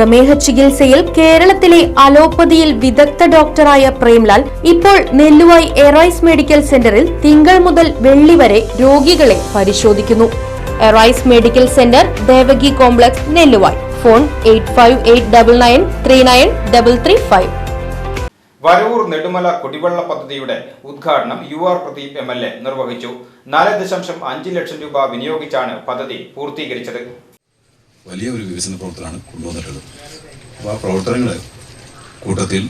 പ്രമേഹ ചികിത്സയിൽ കേരളത്തിലെ അലോപ്പതിയിൽ വിദഗ്ധ ഡോക്ടറായ പ്രേംലാൽ ഇപ്പോൾ നെല്ലുവായി എറൈസ് മെഡിക്കൽ സെന്ററിൽ തിങ്കൾ മുതൽ വെള്ളി വരെ രോഗികളെ പരിശോധിക്കുന്നു. Arise medical centre Devaki complex Nelluvai. Phone eight Varavoor Nedumala കുടിവെള്ള പദ്ധതിയുടെ ഉദ്ഘാടനം U R Pradeep M L A നിർവഹിച്ചു. നാല് ദശാംശം അഞ്ച് ലക്ഷം രൂപ വിനിയോഗിച്ചാണ് പദ്ധതി പൂർത്തീകരിച്ചത്. വലിയ ഒരു വികസന പ്രവർത്തനമാണ് കൊണ്ടുവന്നിട്ടുള്ളത്. അപ്പോൾ ആ പ്രവർത്തനങ്ങൾ കൂട്ടത്തിൽ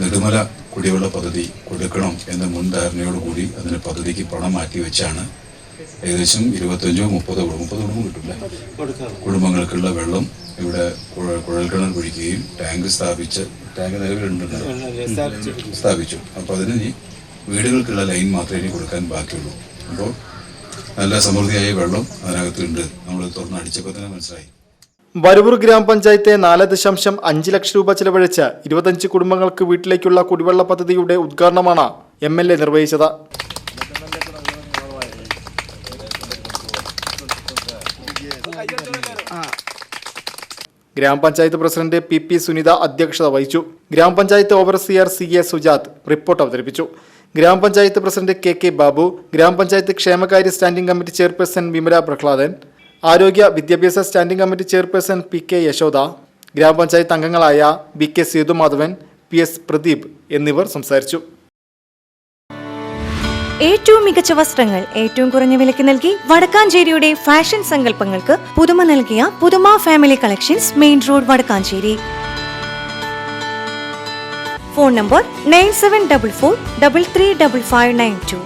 നെടുമല കുടിവെള്ള പദ്ധതി കൊടുക്കണം എന്ന മുൻധാരണയോടുകൂടി അതിന് പദ്ധതിക്ക് പണം മാറ്റി വെച്ചാണ് ഏകദേശം ഇരുപത്തഞ്ചോ മുപ്പതോ മുപ്പത് കുടുംബം കിട്ടില്ല കുടുംബങ്ങൾക്കുള്ള വെള്ളം ഇവിടെ കുഴൽ കുഴൽക്കിണർ കുഴിക്കുകയും ടാങ്ക് സ്ഥാപിച്ച് ടാങ്ക് നിലവിലുണ്ടല്ലോ. സ്ഥാപിച്ചു. അപ്പോൾ അതിന് ഇനി വീടുകൾക്കുള്ള ലൈൻ മാത്രമേ ഇനി കൊടുക്കാൻ ബാക്കിയുള്ളൂ. അപ്പോൾ നല്ല സമൃദ്ധിയായ വെള്ളം അതിനകത്തുണ്ട്. നമ്മൾ തുറന്നടിച്ചപ്പോൾ തന്നെ മനസ്സിലായി. വരവൂർ ഗ്രാമപഞ്ചായത്തെ നാല് ദശാംശം അഞ്ച് ലക്ഷം രൂപ ചെലവഴിച്ച് ഇരുപത്തഞ്ച് കുടുംബങ്ങൾക്ക് വീട്ടിലേക്കുള്ള കുടിവെള്ള പദ്ധതിയുടെ ഉദ്ഘാടനമാണ് എം എൽ എ നിർവഹിച്ചത്. ഗ്രാമപഞ്ചായത്ത് പ്രസിഡന്റ് പി പി സുനിത അധ്യക്ഷത വഹിച്ചു. ഗ്രാമപഞ്ചായത്ത് overseer C A Sujath report അവതരിപ്പിച്ചു. ഗ്രാമപഞ്ചായത്ത് പ്രസിഡന്റ് കെ കെ ബാബു ഗ്രാമപഞ്ചായത്ത് ക്ഷേമകാര്യ standing committee chairperson Vimala Prahladan ആരോഗ്യ വിദ്യാഭ്യാസ standing committee chairperson P K Yashoda ഗ്രാമപഞ്ചായത്ത് അംഗങ്ങളായ B K Sethumadhavan P S Pradeep എന്നിവർ സംസാരിച്ചു. ഏറ്റവും മികച്ച വസ്ത്രങ്ങൾ ഏറ്റവും കുറഞ്ഞ വിലയ്ക്ക് നൽകി വടക്കാഞ്ചേരിയുടെ ഫാഷൻ സങ്കല്പങ്ങൾക്ക് പുതുമ നൽകിയ പുതുമ family collections main road Vadakkanchery. Phone number nine seven double four double three double five nine two.